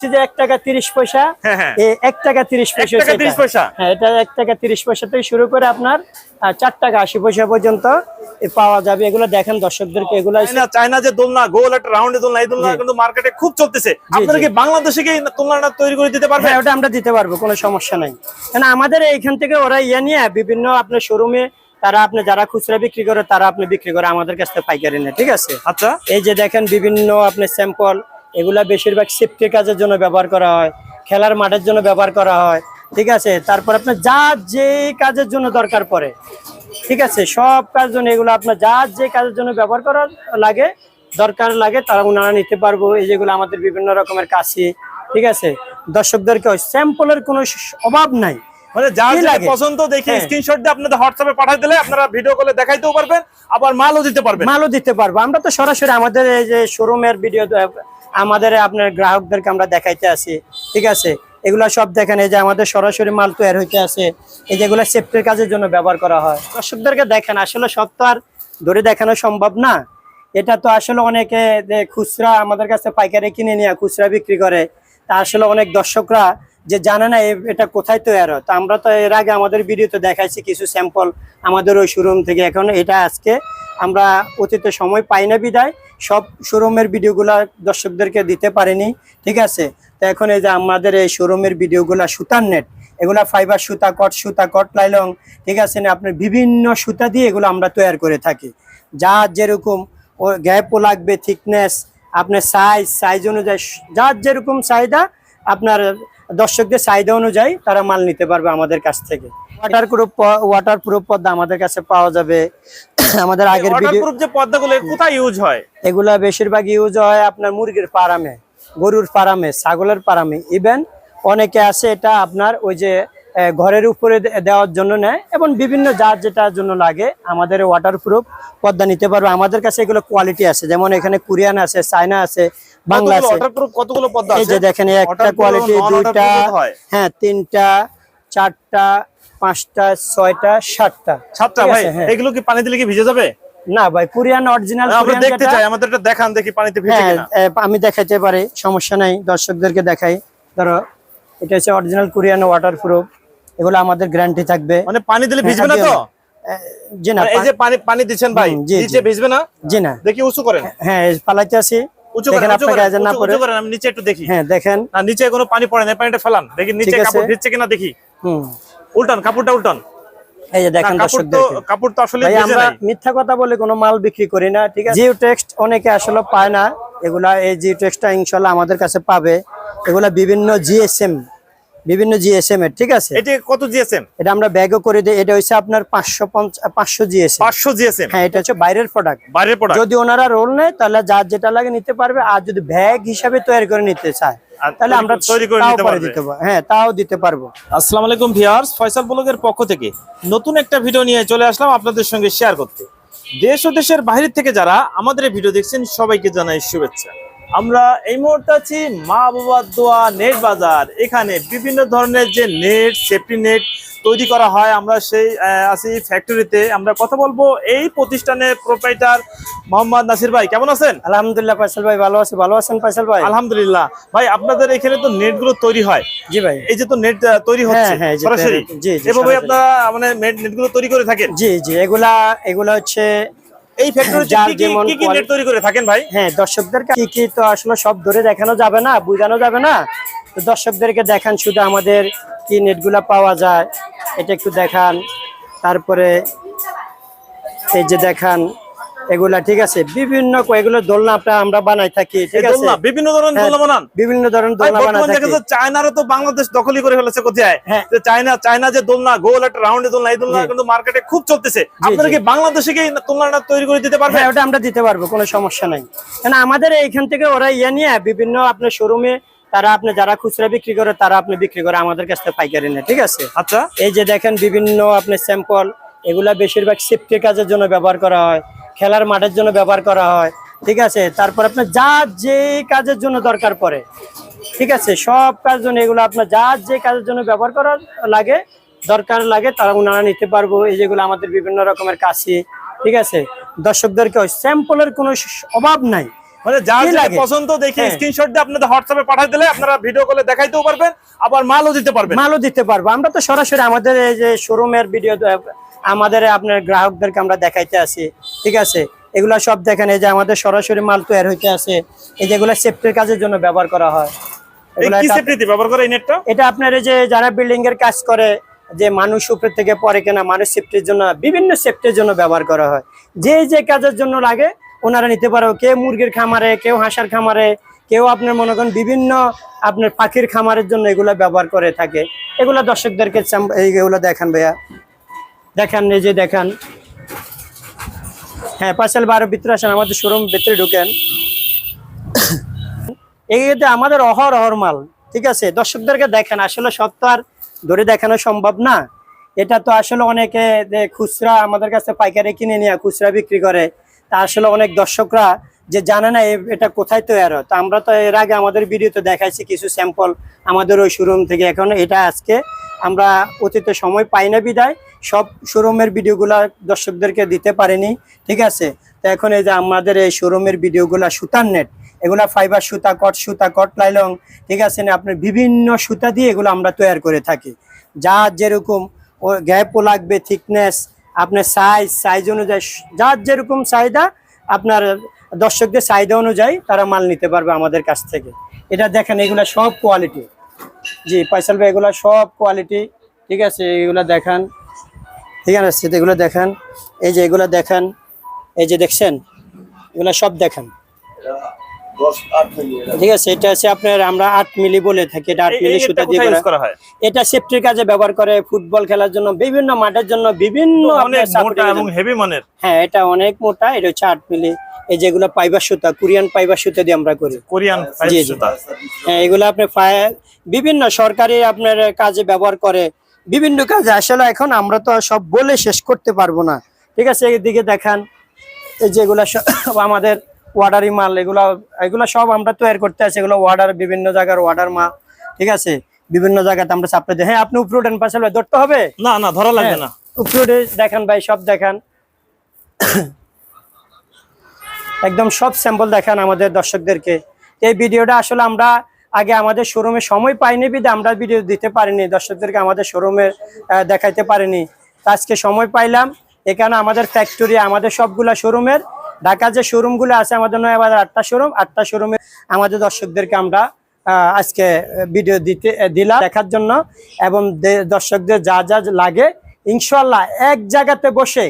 যে এক টাকা তিরিশ পয়সা হ্যাঁ, হ্যাঁ। এক টাকা তিরিশ পয়সা টাকা হচ্ছে 30 এটা। পয়সা? হ্যাঁ এটা এক টাকা তিরিশ পয়সা থেকে শুরু করে আপনার চার টাকা আশি পয়সা পর্যন্ত পাওয়া যাবে। এগুলো দেখেন দর্শকদেরকে এগুলো চায়না চায়না যে দোলনা গোল একটা রাউন্ডে দোলনা এই দোলনা কিন্তু মার্কেটে খুব চলতেছে। আপনারা কি বাংলাদেশে কি দোলনাটা তৈরি করে দিতে পারবেন? হ্যাঁ ওটা আমরা দিতে পারব কোনো সমস্যা নাই। কেন আমাদের এইখান থেকে ওরা ইয়ে নিয়ে বিভিন্ন আপনার শোরুমে তারা আপনি যারা খুচরা বিক্রি করে তারা আপনি বিক্রি করে আমাদের কাছ থেকে পাইকারি নেয় ঠিক আছে? আচ্ছা। এই যে দেখেন বিভিন্ন আপনার স্যাম্পল এগুলা বেশিরভাগ সেফটি কাজের জন্য ব্যবহার করা হয় খেলার মাঠের জন্য ব্যবহার করা হয় ঠিক আছে? তারপর আপনার যা যে কাজের জন্য দরকার পড়ে ঠিক আছে? সব কাজ জন্য এগুলো আপনার যা যে কাজের জন্য ব্যবহার করা লাগে দরকার লাগে তারা ওনারা নিতে পারব। এই যেগুলো আমাদের বিভিন্ন রকমের কাশি ঠিক আছে? দর্শকদেরকে স্যাম্পলের কোনো অভাব নাই। মানে লাগে? পছন্দ দেখে হ্যাঁ। স্ক্রিনশট দিয়ে আপনাদের হোয়াটসঅ্যাপে পাঠিয়ে দিলে আপনারা ভিডিও কলে দেখাইতেও পারবেন আবার মালও দিতে পারবেন। মালও দিতে পারব। আমরা তো সরাসরি আমাদের এই যে শোরুমের ভিডিও আমাদের আপনার গ্রাহকদেরকে আমরা দেখাইতে আসি ঠিক আছে? এগুলা সব দেখেন, এই যে আমাদের সরাসরি মাল তৈরি হইতে আছে, এই যেগুলো সেফটির কাজের জন্য ব্যবহার করা হয়। দর্শকদেরকে দেখেন, আসলে সব তো আর ধরে দেখানো সম্ভব না। এটা তো আসলে অনেকে খুচরা আমাদের কাছে পাইকারি কিনে নিয়ে খুচরা বিক্রি করে, তা আসলে অনেক দর্শকরা যে জানে না এটা কোথায় তৈরি হয়। তো আমরা তো এর আগে আমাদের ভিডিওতে দেখাইছি কিছু স্যাম্পল আমাদের ওই শোরুম থেকে। এখন এটা আজকে আমরা অতীতে সময় পাই না বিদায়, সব শোরুমের ভিডিওগুলো দর্শকদেরকে দিতে পারিনি, ঠিক আছে? তো এখন এই যে আমাদের এই শোরুমের ভিডিওগুলো সুতার নেট এগুলা ফাইবার সুতা কট সুতা কট লাইলং ঠিক আছে না? আপনার বিভিন্ন সুতা দিয়ে এগুলো আমরা তৈরি করে থাকি। যা যেরকম ও গ্যাপও লাগবে থিকনেস আপনার সাইজ সাইজ অনুযায়ী যার যেরকম চাহিদা, আপনার দর্শকদের চাহিদা অনুযায়ী তারা মাল নিতে পারবে আমাদের কাছ থেকে। Waterproof waterproof Padma আমাদের কাছে পাওয়া যাবে। আমাদের আগের ভিডিও ওয়াটারপ্রুফ যে পর্দাগুলো কোথায় ইউজ হয়? এগুলা বেশিরভাগ ইউজ হয় আপনার মুরগির ফার্মে গরুর ফার্মে ছাগলের ফার্মে। ইভেন অনেকে আছে এটা আপনার ওই যে ঘরের উপরে দেওয়ার জন্য নেয় এবং বিভিন্ন যার যেটার জন্য লাগে আমাদের ওয়াটার প্রুফ পদ্মা নিতে পারবে। আমাদের কাছে এগুলো কোয়ালিটি আছে। যেমন এখানে কোরিয়ান আছে চায়না আছে বাংলা আছে। ওয়াটারপ্রুফ এই আছে? যে দেখেন একটা কোয়ালিটি দুইটা হ্যাঁ তিনটা চারটা পাঁচটা ছয়টা সাতটা। সাতটা? ভাই হ্যাঁ। এগুলো কি পানি দিলে কি ভিজে যাবে? না ভাই কোরিয়ান অরিজিনাল আমরা দেখতে চাই আমাদের দেখান দেখি পানিতে ভিজে হ্যাঁ কিনা। আমি দেখাইতে পারি সমস্যা নাই দর্শকদেরকে দেখাই। ধরো এটা হচ্ছে অরিজিনাল কোরিয়ান ওয়াটার প্রুফ এগুলো আমাদের গ্যারান্টি থাকবে। মানে পানি দিলে ভিজবে না তো? জি না মানে এই যে পানি পানি দিচ্ছেন ভাই নিচে ভিজবে না? জি না। দেখি উঁচু করেন। হ্যাঁ পালাইতে আছি উঁচু করেন দেখেন উঁচু আপনাকে করেন না উঁচু- পড়ে। উঁচু করেন আমি নিচে একটু দেখি। হ্যাঁ দেখেন। না নিচে কোনো পানি পড়ে না পানিটা ফেলান। দেখি নিচে কাপড় ভিজছে কিনা দেখি। হুম। উল্টান কাপড়টা উল্টান। এই যে দেখেন দর্শক কাপড় তো আসলে আমরা মিথ্যা কথা বলে কোনো মাল বিক্রি করি না ঠিক আছে? জিও টেক্সট অনেকে আসলে পায় না। এগুলা এই জিও টেক্সটটা ইনশাআল্লাহ আমাদের কাছে পাবে। এগুলা বিভিন্ন জিএসএম বিভিন্ন জিএসএম এর ঠিক আছে? এটা কত জিএসএম এটা আমরা ব্যাগও করে দিই। এটা হচ্ছে আপনার পাঁচশো পাঁচশো জিএসএম পাঁচশো জিএসএম হ্যাঁ এটা হচ্ছে বাইরের প্রোডাক্ট বাইরের প্রোডাক্ট যদি ওনারা রোল নেয় তাহলে যার যেটা লাগে নিতে পারবে আর যদি ব্যাগ হিসাবে তৈরি করে নিতে চায় তাহলে আমরা তৈরি করে তাও নিতে পারব। হ্যাঁ তাও দিতে পারব। আসসালামু আলাইকুম ভিউয়ার্স ফয়সাল ব্লগের পক্ষ থেকে নতুন একটা ভিডিও নিয়ে চলে আসলাম আপনাদের সঙ্গে শেয়ার করতে। দেশ ও দেশের বাইরে থেকে যারা আমাদের ভিডিও দেখছেন সবাইকে জানাই শুভেচ্ছা। আমরা এই মুহূর্তে আছি মা বাবার দোয়া নেট বাজার। এখানে বিভিন্ন ধরনের যে নেট সেফটি নেট তৈরি করা হয় আমরা সেই আছি ফ্যাক্টরিতে আমরা কথা বলব এই প্রতিষ্ঠানের প্রোপাইটার মোহাম্মদ নাসির ভাই। কেমন আছেন? আলহামদুলিল্লাহ ফাইসাল ভাই ভালো আছে। ভালো আছেন ফাইসাল ভাই? আলহামদুলিল্লাহ। ভাই আপনাদের এখানে তো নেটগুলো তৈরি হয়। জি ভাই। এই যে তো নেট তৈরি হচ্ছে হ্যাঁ, এই যে সরাসরি। জি, জি, এভাবে আপনারা মানে নেটগুলো তৈরি করে থাকেন? জি জি এগুলা এগুলা হচ্ছে এই ফ্যাক্টরিতে কি কি যেমন কি কি নেট তৈরি করে থাকেন ভাই? হ্যাঁ দর্শকদেরকে কি কি তো আসলে সব ধরে দেখানো যাবে না বোঝানো যাবে না? তো দর্শকদেরকে দেখান শুধু আমাদের কি নেটগুলা পাওয়া যায় এটা একটু দেখান। তারপরে এই যে দেখান এগুলা ঠিক আছে? বিভিন্ন এগুলো দোলনা আপনার আমরা বানাই থাকি ঠিক আছে? বিভিন্ন ধরনের হ্যাঁ, দোলনা বানান। বিভিন্ন ধরনের দোলনা বর্তমান দেখা থাকি। যাচ্ছে চায়নারও তো বাংলাদেশ দখলই করে ফেলেছে কোথায়? হ্যাঁ। যে চায়না চায়না যে দোলনা গোল একটা রাউন্ডে দোলনা এই দোলনা কিন্তু মার্কেটে খুব চলতেছে। আপনারা কি বাংলাদেশে কি দোলনাটা তৈরি করে দিতে পারবেন? হ্যাঁ ওটা আমরা দিতে পারব কোনো সমস্যা নাই। কেন আমাদের এইখান থেকে ওরা ইয়ে নিয়ে বিভিন্ন আপনার শোরুমে তারা আপনি যারা খুচরা বিক্রি করে তারা আপনি বিক্রি করে আমাদের কাছ থেকে পাইকারি নেয় ঠিক আছে? আচ্ছা। এই যে দেখেন বিভিন্ন আপনার স্যাম্পল এগুলা বেশিরভাগ সেফটি কাজের জন্য ব্যবহার করা হয়। খেলার মাঠের জন্য ব্যবহার করা হয় ঠিক আছে? তারপর আপনার যা যে কাজের জন্য দরকার পড়ে ঠিক আছে? সব কাজ জন্য এগুলো আপনার যা যে কাজের জন্য ব্যবহার করা লাগে দরকার লাগে তারা ওনারা নিতে পারব। এই যেগুলো আমাদের বিভিন্ন রকমের কাশি ঠিক আছে? দর্শকদেরকে স্যাম্পলের কোনো অভাব নাই। মানে লাগে? পছন্দ দেখে হ্যাঁ। স্ক্রিনশট দিয়ে আপনাদের হোয়াটসঅ্যাপে পাঠিয়ে দিলে আপনারা ভিডিও কলে দেখাইতেও পারবেন আবার মালও দিতে পারবেন। মালও দিতে পারব। আমরা তো সরাসরি আমাদের এই যে শোরুমের ভিডিও আমাদের আপনার গ্রাহকদেরকে আমরা দেখাইতে আসি ঠিক আছে? এগুলা সব দেখেন এই যে আমাদের সরাসরি মাল তৈরি হইতে আছে এই যেগুলো সেফটির কাজের জন্য ব্যবহার করা হয়। এটা- সেফটিতে ব্যবহার করে এই নেটটা এটা আপনার এই যে যারা বিল্ডিং এর কাজ করে যে মানুষ উপর থেকে পরে কেনা মানুষ সেফটির জন্য বিভিন্ন সেফটির জন্য ব্যবহার করা হয়। যে যে কাজের জন্য লাগে ওনারা নিতে পারো। কেউ মুরগির খামারে কেউ হাঁসার খামারে কেউ আপনার মনে করেন বিভিন্ন আপনার পাখির খামারের জন্য এগুলো ব্যবহার করে থাকে। এগুলো দর্শকদেরকে এইগুলো দেখান ভাইয়া। দেখান, এই যে দেখান। হ্যাঁ পার্সেল বারো ভিতরে আসেন, আমাদের শোরুম ভিতরে ঢুকেন। এগুলোতে আমাদের অহর অহর মাল, ঠিক আছে? দর্শকদেরকে দেখেন, আসলে সব তো আর ধরে দেখানো সম্ভব না। এটা তো আসলে অনেকে খুচরা আমাদের কাছে পাইকারি কিনে নিয়ে খুচরা বিক্রি করে, তা আসলে অনেক দর্শকরা যে জানে না এটা কোথায় তৈরি তো আমরা তো এর আগে আমাদের ভিডিওতে দেখাইছি কিছু স্যাম্পল আমাদের ওই শোরুম থেকে। এখন এটা আজকে আমরা অতীতে সময় পাই না বিদায়। সব শোরুমের ভিডিওগুলা দর্শকদেরকে দিতে পারিনি, ঠিক আছে? তো এখন এই যে আমাদের এই শোরুমের ভিডিওগুলা সুতার নেট এগুলা ফাইবার সুতা কট সুতা কট লাইলং ঠিক আছে না? আপনার বিভিন্ন সুতা দিয়ে এগুলো আমরা তৈরি করে থাকি। যা যেরকম ও গ্যাপও লাগবে থিকনেস আপনার সাইজ সাইজ অনুযায়ী যার যেরকম চাহিদা, আপনার দর্শকদের চাহিদা অনুযায়ী তারা মাল নিতে পারবে আমাদের কাছ থেকে। এটা দেখেন, এগুলা সব কোয়ালিটি জি পয়সাল ভাই, এগুলা সব কোয়ালিটি ঠিক আছে? এগুলা দেখান। ঠিক আছে এগুলো দেখান এই যে এগুলা দেখেন এই যে দেখছেন এগুলা সব দেখেন। ঠিক আছে এটা আছে আপনার আমরা আট মিলি বলে থাকি এটা আট মিলি সুতা দিয়ে করা। হয়? এটা সেফটির কাজে ব্যবহার করে ফুটবল খেলার জন্য বিভিন্ন মাঠের জন্য বিভিন্ন হ্যাঁ এটা অনেক মোটা এটা হচ্ছে আট মিলি। এই যেগুলো পাইবার সুতা কোরিয়ান পাইবার সুতা দিয়ে আমরা করি। কোরিয়ান জি, জি। হ্যাঁ এগুলো ফায়ার বিভিন্ন সরকারি আপনার কাজে ব্যবহার করে বিভিন্ন কাজে আসলে এখন আমরা তো সব বলে শেষ করতে পারব না। ঠিক আছে এদিকে দেখান এই যেগুলো সব আমাদের ওয়ার্ডারি মাল এগুলো এগুলো সব আমরা তৈরি করতে আছি। এগুলো ওয়ার্ডার বিভিন্ন জায়গার ওয়ার্ডার মাল ঠিক আছে? বিভিন্ন জায়গাতে আমরা চাপড়ে দিই। হ্যাঁ আপনি উপরে উঠেন পাশে ধরতে হবে? না না ধরা লাগবে হ্যাঁ, না। উপরে উঠে দেখান ভাই সব দেখান। একদম সব স্যাম্পল দেখান আমাদের দর্শকদেরকে। এই ভিডিওটা আসলে আমরা আগে আমাদের শোরুমে সময় পাইনি বিধে আমরা ভিডিও দিতে পারিনি, দর্শকদেরকে আমাদের শোরুমে দেখাইতে পারিনি। আজকে সময় পাইলাম, এখানে আমাদের ফ্যাক্টরি আমাদের সবগুলা শোরুমের ঢাকা যে শোরুমগুলো আছে, আমাদের নয় বাজার আটটা শোরুম আটটা শোরুমে আমাদের দর্শকদেরকে আমরা আজকে ভিডিও দিতে দিলাম দেখার জন্য এবং দর্শকদের যা যা লাগে ইনশাল্লাহ এক জায়গাতে বসে,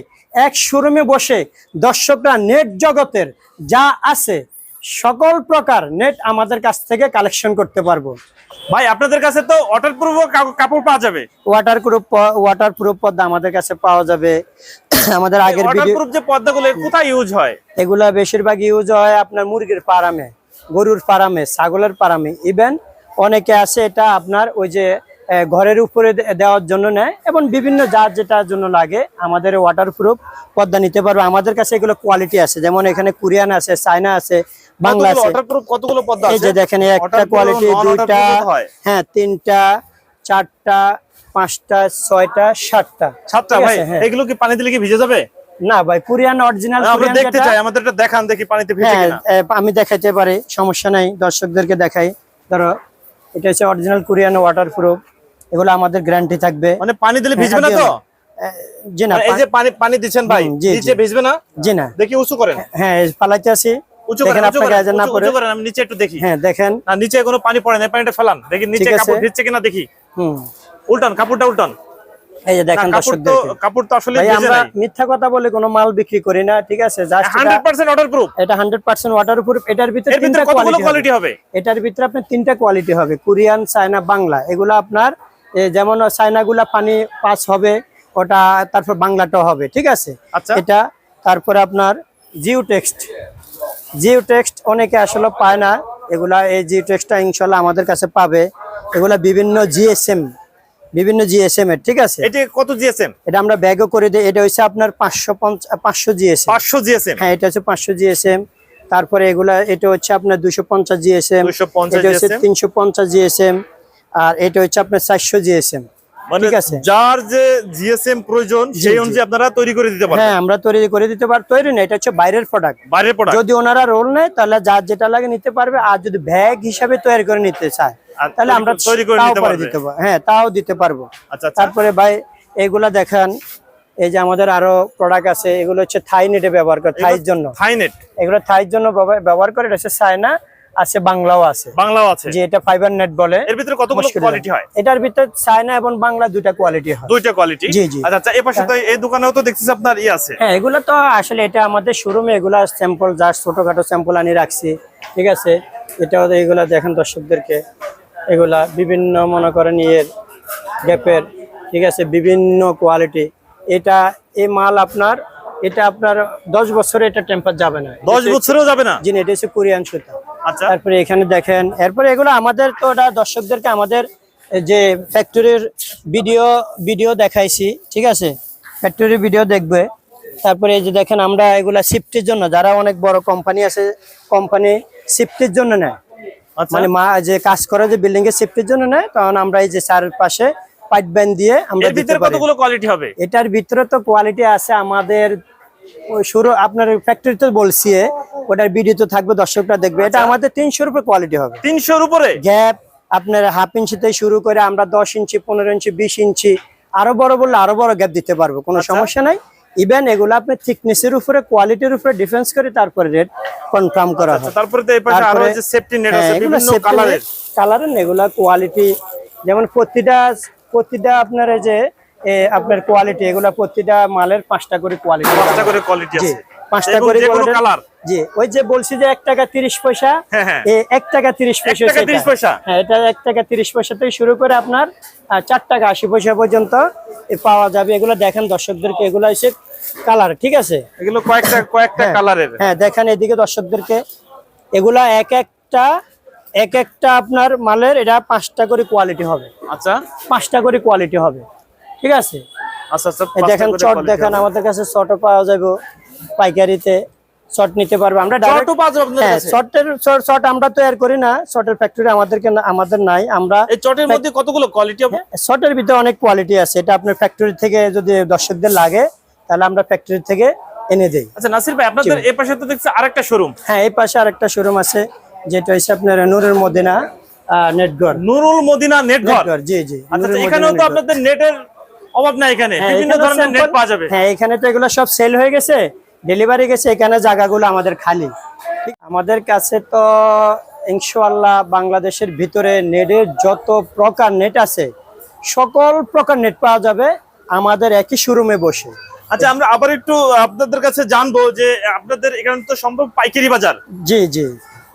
এক শোরুমে বসে দর্শকরা নেট জগতের যা আছে সকল প্রকার নেট আমাদের কাছ থেকে কালেকশন করতে পারব। ভাই আপনাদের কাছে তো ওয়াটার প্রুফ কাপড় পাওয়া যাবে। Waterproof waterproof Padma আমাদের কাছে পাওয়া যাবে। আমাদের আগের ওয়াটার প্রুফ যে পর্দাগুলো কোথায় ইউজ হয়? এগুলা বেশিরভাগ ইউজ হয় আপনার মুরগির ফার্মে গরুর ফার্মে ছাগলের ফার্মে। ইভেন অনেকে আছে এটা আপনার ওই যে ঘরের উপরে দেওয়ার জন্য নেয় এবং বিভিন্ন যার যেটার জন্য লাগে আমাদের ওয়াটার প্রুফ পদ্মা নিতে পারবে। আমাদের কাছে এগুলো কোয়ালিটি আছে। যেমন এখানে কোরিয়ান আছে চায়না আছে বাংলা আছে। কতগুলো পর্দা এই যে দেখেন একটা কোয়ালিটি দুইটা হ্যাঁ। তিনটা চারটা পাঁচটা ছয়টা সাতটা। সাতটা ভাই? হ্যাঁ। এগুলো কি পানি দিলে কি ভিজে যাবে? না ভাই কোরিয়ান অরিজিনাল আমরা দেখতে চাই আমাদের এটা দেখান দেখি পানিতে ভিজে হ্যাঁ কিনা। আমি দেখাইতে পারি সমস্যা নাই দর্শকদেরকে দেখাই। ধরো এটা হচ্ছে অরিজিনাল কোরিয়ান ওয়াটার প্রুফ এগুলো আমাদের গ্যারান্টি থাকবে। মানে পানি দিলে ভিজবে না তো? জি না মানে এই যে পানি পানি দিচ্ছেন ভাই জি, নিচে ভিজবে না? জি না। দেখি উঁচু করেন। হ্যাঁ পালাইতে আছি। উঁচু করেন উঁচু করেন আমি নিচে একটু দেখি। হ্যাঁ দেখেন। না নিচে কোনো পানি পড়ে না পানিটা ফেলান। দেখি নিচে ঠিক কাপড় ভিজছে কিনা দেখি। হুম। উল্টান কাপড়টা উল্টান। এই যে দেখেন কাপড় তো দর্শকদেরকে কাপড় তো আসলে আমরা মিথ্যা কথা বলে কোনো মাল বিক্রি করি না ঠিক আছে? জাস্ট এটা এটার ভিতরে তিনটা কোয়ালিটি হবে? এটার ভিতরে আপনার তিনটা কোয়ালিটি হবে। কোরিয়ান চায়না বাংলা এগুলো আপনার যেমন চায়নাগুলা পানি পাস হবে ওটা তারপর বাংলাটাও হবে ঠিক আছে? আচ্ছা। এটা তারপরে আপনার জিও টেক্সট জিও টেক্সট অনেকে আসলে পায় না। এগুলা এই জিও টেক্সটটা ইনশাল্লাহ আমাদের কাছে পাবে। এগুলা বিভিন্ন জিএসএম বিভিন্ন জিএসএম এর ঠিক আছে? এটা কত জিএসএম? এটা আমরা ব্যাগও করে দিই। এটা হচ্ছে আপনার পাঁচশো পাঁচশো জিএসএম। পাঁচশো জিএসএম? হ্যাঁ এটা হচ্ছে পাঁচশো জিএসএম। তারপরে এগুলা এটা হচ্ছে আপনার দুশো পঞ্চাশ জিএসএম। 250 এটা হচ্ছে তিনশো পঞ্চাশ জিএসএম। আর এটা হচ্ছে আপনার চারশো জিএসএম। মানে যার যে জিএসএম প্রয়োজন সেই অনুযায়ী আপনারা তৈরি করে দিতে পারেন হ্যাঁ আমরা তৈরি করে দিতে পারি তৈরি না এটা হচ্ছে বাইরের প্রোডাক্ট বাইরের প্রোডাক্ট যদি ওনারা রোল নেয় তাহলে যার যেটা লাগে নিতে পারবে আর যদি ব্যাগ হিসাবে তৈরি করে নিতে চায় তাহলে আমরা তৈরি করে নিতে দিতে পারব হ্যাঁ তাও দিতে পারব। আচ্ছা আচ্ছা। তারপরে ভাই এগুলা দেখেন এই যে আমাদের আরও প্রোডাক্ট আছে এগুলো হচ্ছে থাই নেটে ব্যবহার করে থাইয়ের জন্য। থাইনেট এগুলো থাইয়ের জন্য ব্যবহার- ব্যবহার করে এটা হচ্ছে চায়না আছে বাংলাও আছে। বাংলাও আছে? যে এটা ফাইবার নেট বলে। এর ভিতরে কতগুলো কোয়ালিটি হয় এটার ভিতরে চায়না এবং বাংলা দুইটা কোয়ালিটি হয়। দুইটা কোয়ালিটি জি, জি। আচ্ছা আচ্ছা এই পাশে তো এই দোকানেও তো দেখতেছি আপনার ই আছে। হ্যাঁ এগুলো তো আসলে এটা আমাদের শোরুমে এগুলা স্যাম্পল যা ছোটখাটো স্যাম্পল আনি রাখছি। ঠিক আছে? এটাও এগুলা দেখেন দর্শকদেরকে। এগুলা বিভিন্ন মনে করেন ইয়ের গ্যাপের ঠিক আছে? বিভিন্ন কোয়ালিটি এটা এই মাল আপনার এটা আপনার দশ বছরে এটা টেম্পার যাবে না। দশ বছরেও যাবে না? জি এটা হচ্ছে কোরিয়ান সুতা। আচ্ছা। তারপরে এখানে দেখেন এরপরে এগুলো আমাদের তো ওটা দর্শকদেরকে আমাদের যে ফ্যাক্টরির ভিডিও ভিডিও দেখাইছি ঠিক আছে? ফ্যাক্টরির ভিডিও দেখবে। তারপরে এই যে দেখেন আমরা এগুলা শিফটের জন্য যারা অনেক বড় কোম্পানি আছে কোম্পানি শিফটের জন্য নেয়। আচ্ছা। মানে মা যে কাজ করে যে বিল্ডিং এর শিফটের জন্য নেয় তখন আমরা এই যে চারপাশে পাইপ ব্যান্ড দিয়ে আমরা ভিতরে কতগুলো কোয়ালিটি হবে? এটার ভিতরে তো কোয়ালিটি আছে আমাদের শুরু আপনার ফ্যাক্টরি তো বলছি ওটার ভিডিও তো থাকবে দর্শকরা দেখবে। এটা আমাদের তিনশোর উপরে কোয়ালিটি হবে। তিনশোর উপরে? গ্যাপ আপনার হাফ ইঞ্চি থেকে শুরু করে আমরা দশ ইঞ্চি পনেরো ইঞ্চি বিশ ইঞ্চি আরও বড় বললে আরও বড় গ্যাপ দিতে পারব কোনো সমস্যা নাই। ইভেন এগুলো আপনি থিকনেসের উপরে কোয়ালিটির উপরে ডিফেন্স করে তারপরে রেট কনফার্ম করা হয়। তারপরে তো এই পাশে আরও যে সেফটি নেট আছে হ্যাঁ, বিভিন্ন কালারের কালারের না, এগুলা কোয়ালিটি যেমন প্রতিটা প্রতিটা আপনার এই যে আপনার কোয়ালিটি এগুলা প্রতিটা মালের পাঁচটা করে কোয়ালিটি পাঁচটা করে কোয়ালিটি আছে। পাঁচটা করে যে কোনো quality- কালার। জি ওই যে বলছি যে এক টাকা তিরিশ পয়সা হ্যাঁ, হ্যাঁ। এক টাকা তিরিশ পয়সা টাকা সেটা। 30 পয়সা? হ্যাঁ এটা এক টাকা তিরিশ পয়সা থেকে শুরু করে আপনার চার টাকা আশি পয়সা পর্যন্ত পাওয়া যাবে। এগুলো দেখেন দর্শকদেরকে এগুলো হচ্ছে কালার ঠিক আছে? এগুলো কয়েকটা কয়েকটা কালারের। হ্যাঁ দেখেন এদিকে দর্শকদেরকে। এগুলা এক একটা এক একটা আপনার মালের এটা পাঁচটা করে কোয়ালিটি হবে। আচ্ছা। পাঁচটা করে কোয়ালিটি হবে। ঠিক আছে? আচ্ছা আচ্ছা দেখেন চট দেখেন আমাদের কাছে চটও পাওয়া যাবে। পাইকারিতে চট নিতে পারবে। আমরা যাবে আপনাদের হ্যাঁ আমরা তৈরি করি না। চটের ফ্যাক্টরি আমাদেরকে আমাদের নাই। আমরা এই চটের মধ্যে কতগুলো কোয়ালিটি হবে শর্টের ভিতরে অনেক কোয়ালিটি আছে। এটা আপনার ফ্যাক্টরি থেকে যদি দর্শকদের লাগে তাহলে আমরা ফ্যাক্টরি থেকে এনে দেই। আচ্ছা নাসির ভাই আপনাদের এই পাশে তো দেখছি আরেকটা শোরুম হ্যাঁ এই পাশে আরেকটা শোরুম আছে যেটা হচ্ছে আপনার নূরের মদিনা নেটগড় নুরুল মদিনা নেট ঘর নেটগড় জি জি আচ্ছা এখানেও তো আপনাদের নেটের অভাব নাই এখানে। হ্যাঁ, বিভিন্ন ধরনের নেট পাওয়া যাবে। হ্যাঁ এখানে তো এগুলো সব সেল হয়ে গেছে। ডেলিভারি গেছে এখানে জায়গাগুলো আমাদের খালি। ঠিক, আমাদের কাছে তো ইনশাআল্লাহ বাংলাদেশের ভিতরে নেটের যত প্রকার নেট আছে সকল প্রকার নেট পাওয়া যাবে আমাদের একই শোরুমে বসে। আচ্ছা আমরা আবার একটু আপনাদের কাছে জানব যে আপনাদের এখানে তো সম্ভব পাইকারি বাজার। জি জি।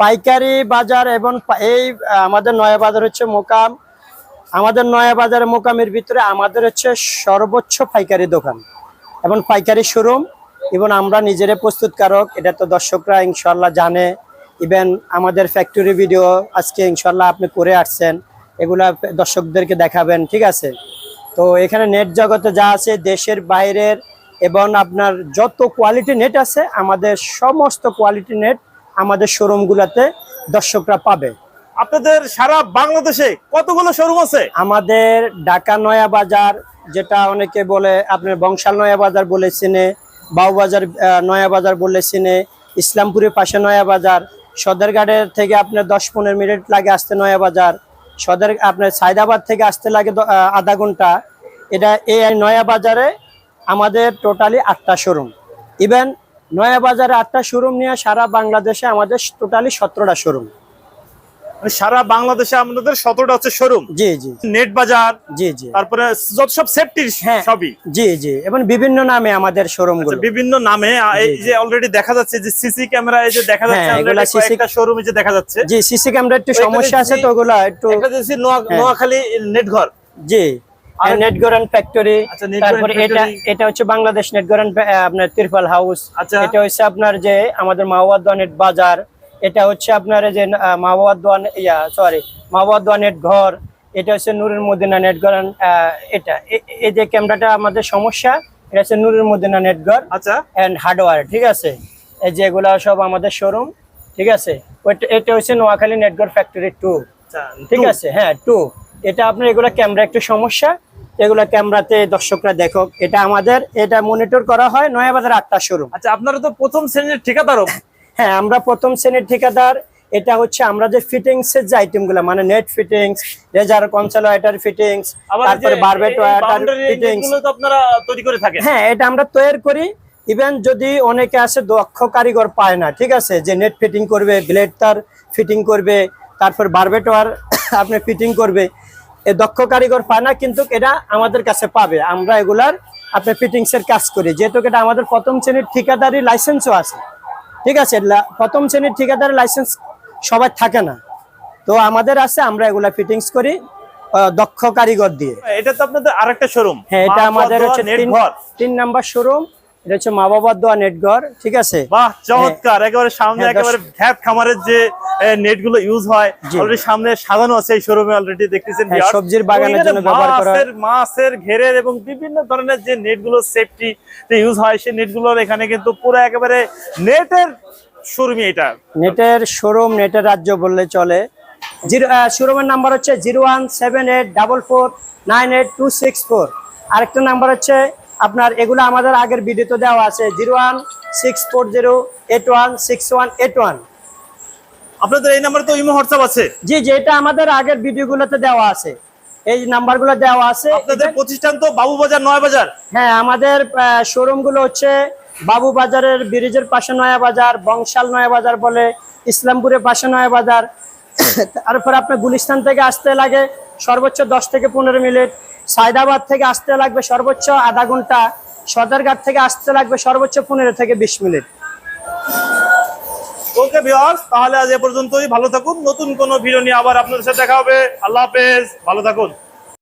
পাইকারি বাজার এবং এই আমাদের নয়া বাজার হচ্ছে মোকাম। আমাদের নয়া বাজারের মোকামের ভিতরে আমাদের হচ্ছে সর্বোচ্চ পাইকারি দোকান এবং পাইকারি শোরুম এবং আমরা নিজেরা প্রস্তুতকারক এটা তো দর্শকরা ইনশাল্লাহ জানে। ইভেন আমাদের ফ্যাক্টরি ভিডিও আজকে ইনশাল্লাহ আপনি করে আসছেন এগুলা দর্শকদেরকে দেখাবেন ঠিক আছে? তো এখানে নেট জগতে যা আছে দেশের বাইরের এবং আপনার যত কোয়ালিটি নেট আছে আমাদের সমস্ত কোয়ালিটি নেট আমাদের শোরুমগুলোতে দর্শকরা পাবে। আপনাদের সারা বাংলাদেশে কতগুলো শোরুম আছে? আমাদের ঢাকা নয়া বাজার যেটা অনেকে বলে আপনার বংশাল নয়া বাজার বলে চিনে। বাউবাজার আহ, নয়া বাজার বলে চিনে। ইসলামপুরের পাশে নয়া বাজার সদরঘাটের থেকে আপনার দশ পনেরো মিনিট লাগে আসতে নয়া বাজার সদর আপনার সায়দাবাদ থেকে আসতে লাগে আধা ঘণ্টা। এটা এই নয়া বাজারে আমাদের টোটালি আটটা শোরুম। ইভেন নয়া বাজারে আটটা শোরুম নিয়ে সারা বাংলাদেশে আমাদের টোটালি সতেরোটা শোরুম। সারা বাংলাদেশে আমাদের সতেরোটা হচ্ছে শোরুম জি জি। নেট বাজার জি জি। তারপরে যত সব সেফটির হ্যাঁ। সবই। জি জি। এবং বিভিন্ন নামে আমাদের শোরুমগুলো। আচ্ছা, বিভিন্ন নামে এই যে অলরেডি দেখা যাচ্ছে যে সিসি ক্যামেরা এই যে দেখা যাচ্ছে এগুলা কয়েকটা শোরুমে যে দেখা যাচ্ছে। জি সিসি ক্যামেরা একটু সমস্যা আছে তো ওগুলা একটু হ্যাঁ। নোয়াখালী নেট ঘর। জি। আর নেটগরান ফ্যাক্টরি আচ্ছা, তারপরে এটা এটা হচ্ছে বাংলাদেশ নেটগরান আপনার তিরপাল হাউস আচ্ছা। এটা হচ্ছে আপনার যে আমাদের মাওয়াদ নেট বাজার। এটা হচ্ছে আপনার যে আহ, ইয়া সরি মাওয়াদ্দোয়া নেট ঘর এটা হচ্ছে নূরের মদিনা আহ, এটা এই যে ক্যামেরাটা আমাদের সমস্যা এটা হচ্ছে নূরের মদিনা নেটগর আচ্ছা। অ্যান্ড হার্ডওয়্যার ঠিক আছে? এই যেগুলো সব আমাদের শোরুম ঠিক আছে? এটা হচ্ছে নোয়াখালী নেটগর ফ্যাক্টরি টু ঠিক আছে? হ্যাঁ টু এটা আপনার এগুলো ক্যামেরা একটু সমস্যা এগুলো ক্যামেরাতে দর্শকরা দেখো এটা আমাদের এটা মনিটর করা হয় নয় নয়াবাজার আটটা শোরুম আচ্ছা আপনারা তো প্রথম শ্রেণির ঠিকাদারও। হ্যাঁ আমরা প্রথম শ্রেণির ঠিকাদার। এটা হচ্ছে আমরা যে ফিটিংস এর যে আইটেমগুলো মানে net fittings razor console water fittings তারপরে বারবেট ওয়াটার ফিটিংসগুলো তো আপনারা তৈরি করে থাকেন। হ্যাঁ এটা আমরা তৈরি করি। ইভেন যদি অনেকে আসে দক্ষ কারিগর পায় না ঠিক আছে? যে নেট ফিটিং করবে ব্লেড তার ফিটিং করবে তারপর বারবেট ওয়ার আপনি ফিটিং করবে এ দক্ষ কারিগর পায় না কিন্তু এটা আমাদের কাছে পাবে। আমরা এগুলার আপনি ফিটিংস এর কাজ করি। যেহেতু এটা আমাদের প্রথম শ্রেণির ঠিকাদারি লাইসেন্সও আছে। ঠিক আছে প্রথম শ্রেণির ঠিকাদার লাইসেন্স সবাই থাকে না। তো আমাদের আছে আমরা এগুলা ফিটিংস করি দক্ষ কারিগর দিয়ে। এটা তো আপনাদের আরেকটা শোরুম হ্যাঁ এটা আমাদের হচ্ছে তিন নাম্বার শোরুম এটা হচ্ছে মা বাবার দোয়া নেট ঘর ঠিক আছে? বাহ চমৎকার। একেবারে সামনে হ্যাঁ, একেবারে ভ্যাপ খামারের যে নেটগুলো ইউজ হয়। অলরেডি সামনে সাজানো আছে এই শোরুমে অলরেডি দেখতেছেন হ্যাঁ, সবজির বাগানের জন্য ব্যবহার করা মাছের মাছের ঘেরের এবং বিভিন্ন ধরনের যে নেটগুলো সেফটি ইউজ হয় সেই নেটগুলোর এখানে কিন্তু পুরো একেবারে নেটের শোরুমই এটা। নেটের শোরুম নেটের রাজ্য বললে চলে। জিরো শোরুমের নাম্বার হচ্ছে zero one seven eight double four nine eight two six four আরেকটা নাম্বার হচ্ছে আপনার এগুলো আমাদের আগের ভিডিওতে দেওয়া আছে zero one six four zero eight one six one eight one. আপনাদের এই নাম্বারে তো ইমো হোয়াটসঅ্যাপ আছে? জি যেটা আমাদের আগের ভিডিওগুলোতে দেওয়া আছে। এই নাম্বারগুলো দেওয়া আছে। আপনাদের প্রতিষ্ঠান তো বাবু বাজার নয় বাজার? হ্যাঁ আমাদের শোরুমগুলো হচ্ছে বাবু বাজারের ব্রিজের পাশে নয়া বাজার বংশাল নয়া বাজার বলে ইসলামপুরের পাশে নয়া বাজার। তারপর আপনার গুলিস্তান থেকে আসতে লাগে সর্বোচ্চ দশ থেকে পনেরো মিনিট। সায়দাবাদ থেকে আসতে লাগবে সর্বোচ্চ আধা ঘণ্টা। সদরঘাট থেকে আসতে লাগবে সর্বোচ্চ পনেরো থেকে বিশ মিনিট। ওকে ভিউয়ার্স, তাহলে আজ এ পর্যন্তই। ভালো থাকুন। নতুন কোনো ভিডিও নিয়ে আবার আপনাদের সাথে দেখা হবে। আল্লাহ হাফেজ। ভালো থাকুন।